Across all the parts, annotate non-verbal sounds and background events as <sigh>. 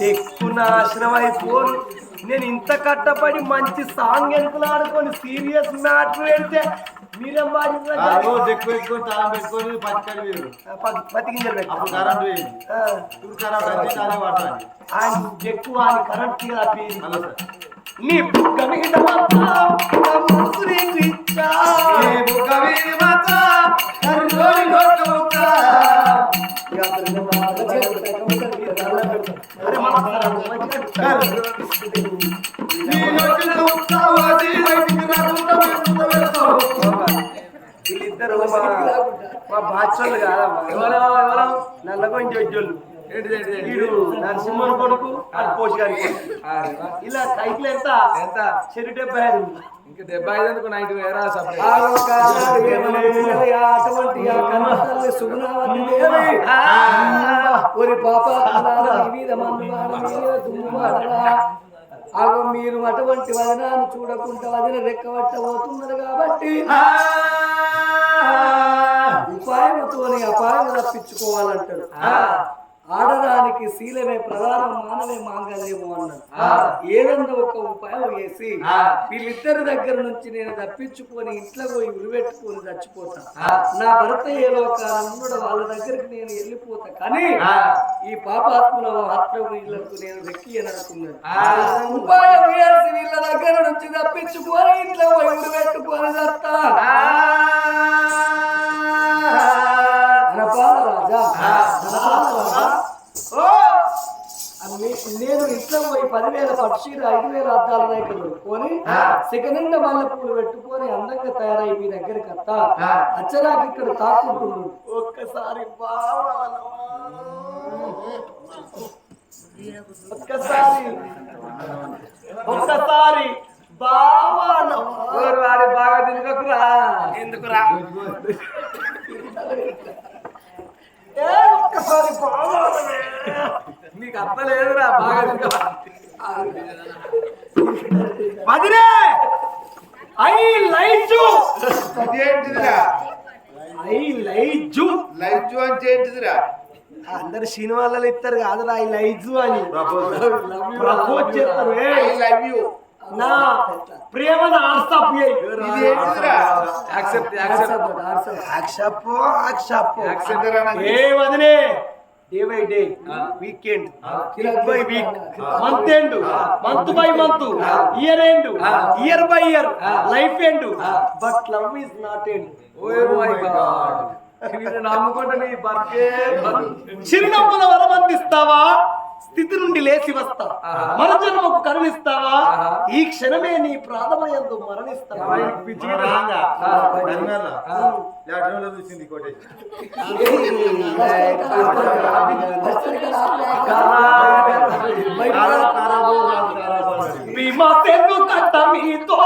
డెక్కు నాశనం అయిపోను నేను ఇంత కట్టపడి మంచి సాంగ్ ఎనుకులాడుకొని సీరియస్ మ్యాటర్ పెడితే మీరేం ఎక్కువ కరెంట్ వీళ్ళిద్దరు మా బాధ్యులు కాదమ్మా. నల్లగొంజి జడ్జోళ్ళు వీడు నరసింహన్ కొడుకు అది పోష్ గారి. ఇలా సైకిల్ ఎంత? ఎంత? చెరు డెబ్బై ఐదు. ఇంకా డెబ్బై ఐదు అనుకో నైన్టీ వేరా. ఒరి పాప ఆగో మీరు అటువంటి వదనాన్ని చూడకుండా వదిన రెక్కబట్ట పోతున్నారు కాబట్టి ఉపాయముతోని అపాయం తప్పించుకోవాలంటాడు. ఆడదానికి శీలమే ప్రధానం మానవే మాంగల్యము అన్నాడు ఏదన్నా ఒక ఉపాయం వేసి వీళ్ళిద్దరి దగ్గర నుంచి నేను తప్పించుకొని ఇంట్లో పోయి ఉరిపెట్టుకొని చచ్చిపోతా. నా భర్త ఏ లోకాలు ఉన్నాడో వాళ్ళ దగ్గరికి నేను వెళ్ళిపోతా. కానీ ఈ పాపాత్మల ఆత్మ వీళ్ళకు నేను అనుకున్నాను ఉపాయం వేసి వీళ్ళ దగ్గర నుంచి తప్పించుకొని ఇంట్లో పోయి ఉరిపెట్టుకొని చస్తా. రాజా నేను ఇంట్లో పోయి పదివేల పక్షీలు ఐదు వేల అద్దాల రేఖలు కొని సెకండ్ మల్లె పూలు పెట్టుకొని అందంగా తయారై మీ దగ్గరికి అత్త అచ్చరాకి ఇక్కడ తాకుంటుండు ఒక్కసారి ఒక్కసారి. ఒక్కసారి బావా వాడి బాగా తినకకురా. ఎందుకురా? <laughs> ఏ ఒక్కసారి బావా నీకు అర్థ లేదురా బాగా వదిలే ఐ లైట్ యు! ఇదేంటిదిరా ఐ లైట్ యు! లైఫ్ అంటే ఏంటిదిరా? అందరు సినిమాలలో ఇస్తారు కాదురా ఐ యు అని. ప్రపోజ్ చేస్తారు ఐ లవ్ యూ. నా ప్రేమను ఆర్సాప్ accept accept. Accept accept. Accept. ఏ వదిలే day by day weekend week by week month end month by month year end year by year life end but love is not end oh my god నమ్ముకుంటే నీ చిరునవ్వుల వరమందిస్తావా? స్థితి నుండి లేచి వస్తా. మన జన్మకు కరుణిస్తావా? ఈ క్షణమే నీ ప్రాణమయందు మరణిస్తావా? కట్ట మీతో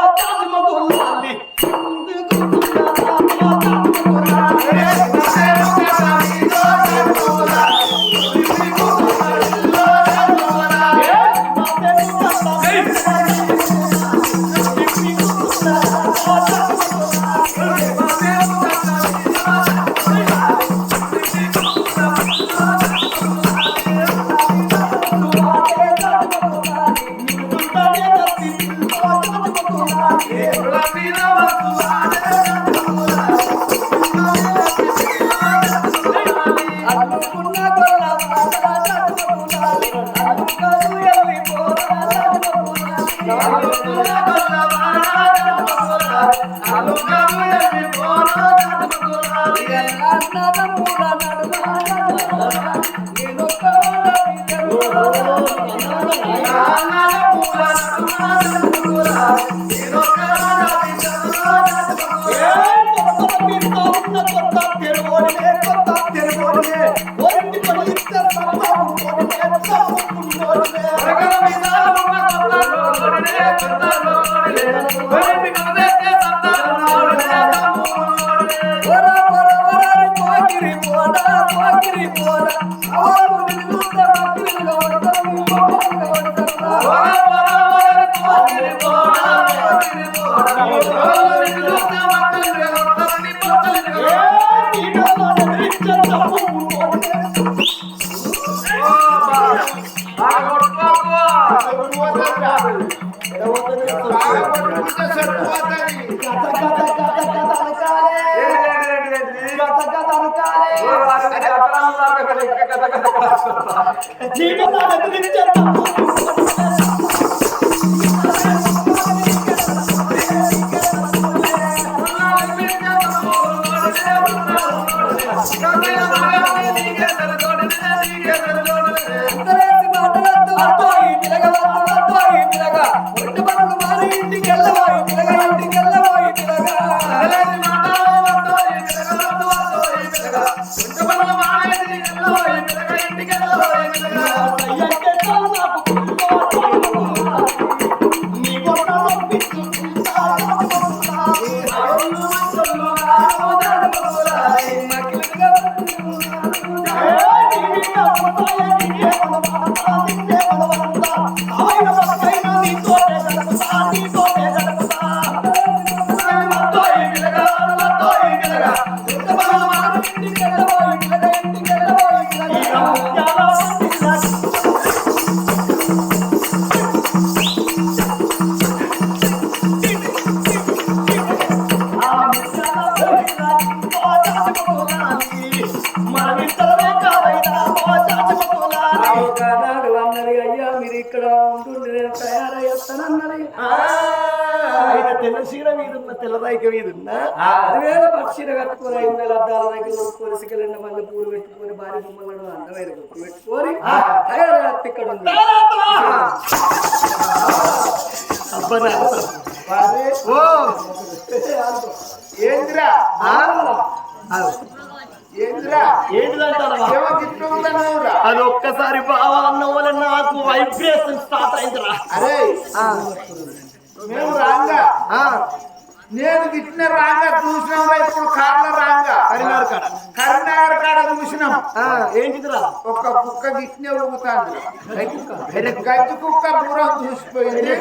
అందరేసి Thank <laughs> you. పదివేల పక్షిని కట్టుకొని ఐదు వేల అద్దాల దగ్గర కొనుక్కొని సిగలెండ మళ్ళీ పూలు పెట్టుకొని భార్య బొమ్మలను అందమైన గుర్తు పెట్టుకొని తయారయ్యి ఇక్కడ ఉంది ఏంద్రా అది ఒక్కసారి బావా అన్న వల్ల నాకు వైబ్రేషన్ స్టార్ట్ అయిందిరా అరే మేము రాంగా నేను గిట్టిన రాంగా చూసినాం ఇప్పుడు కార్ల రాంగా. కరీంనగర్ కాడ. కరీంనగర్ కాడ చూసినాం. ఏంటిదిరా ఒక కుక్క గిట్నే ఊగుతాంది గడ్డి కుక్క దూరం చూసిపోయింది.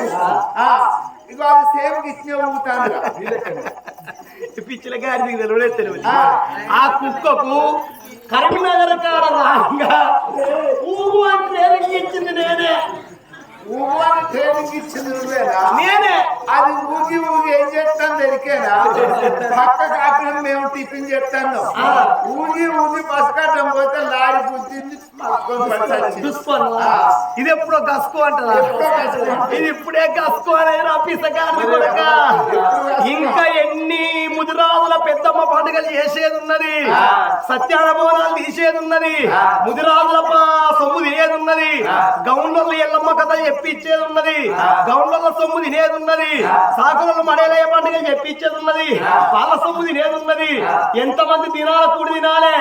ఇగో అది సేమ్ గిట్నే ఊగుతాంది పిచ్చిల గారి తెలియడే తెలియదు ఆ. కుక్కకు కరీంనగర్ కాడ రాగా. ఊగు అంటే నేనే. ఊగని ట్రైనింగ్ ఇచ్చింది నువ్వేనా నేనే అది ఊగి ఊగి ఏం చేస్తాను తెలికేనా? పక్క కాకుండా మేము టిఫిన్ చేస్తాను. ఊగి ఊగి బస్ పోతే లారీ ఆ. ఇది ఎప్పుడో గస్కో గస్కో. ఇది ఇప్పుడే గస్కో అనేది కొడక. ఇంకా ఎన్ని ముదిరాజుల పెద్దమ్మ పండుగలు చేసేది ఉన్నది సత్యానభవనాలు తీసేది ఉన్నది ముదిరాజుల సొమ్ము తినేది ఉన్నది గౌండర్లు ఎల్లమ్మ కథ చెప్పించేది ఉన్నది గౌండర్ల సొమ్ము తినేది ఉన్నది సాకులను మడేలయ్య పండుగ చెప్పించేది ఉన్నది పాల సొమ్ము తినేది ఉన్నది ఎంతమంది దినాల కూడు తినాలే?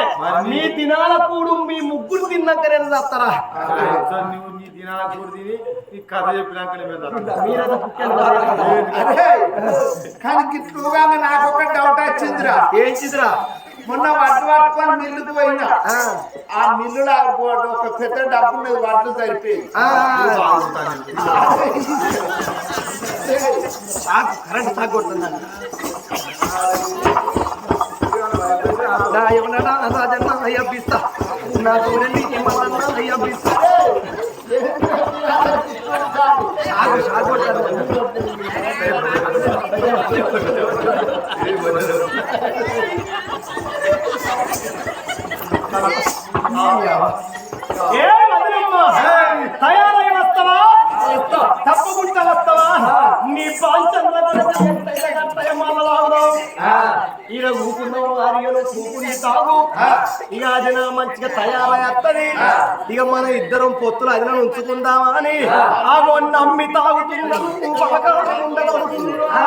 మీ దినాల కూడు మీ ముగ్గురు తిన్నాక నేను చేస్తారా? నువ్వు నీ దినాల కూడి తిని ఈ కథ చెప్పినాక కానీ నాకు ఒక డౌట్ వచ్చిందిరా. ఏం చిద్రా మొన్న వడ్లు పట్టుకొని మిల్లుకు పోయినా. ఆ. మిల్లులో ఒక పెద్ద డబ్బు మీద వడ్లు సరిపోయి షాక్ కరెంట్ షాక్ కొడుతుందండి. నా ఏమన్నా రాజన్న అయ్యబ్బిస్తా నా తోడని ఏమన్నా అయ్యబ్బిస్తా అన్నం ఆరియోలో కూకుని తాగు. ఇక అది మంచిగా తయారయ్యత్తది ఇక మన ఇద్దరం పొత్తులు అది ఉంచుకుందామా అని. ఆ. నమ్మి తాగుతున్నాను ఉండగలుగుతున్నా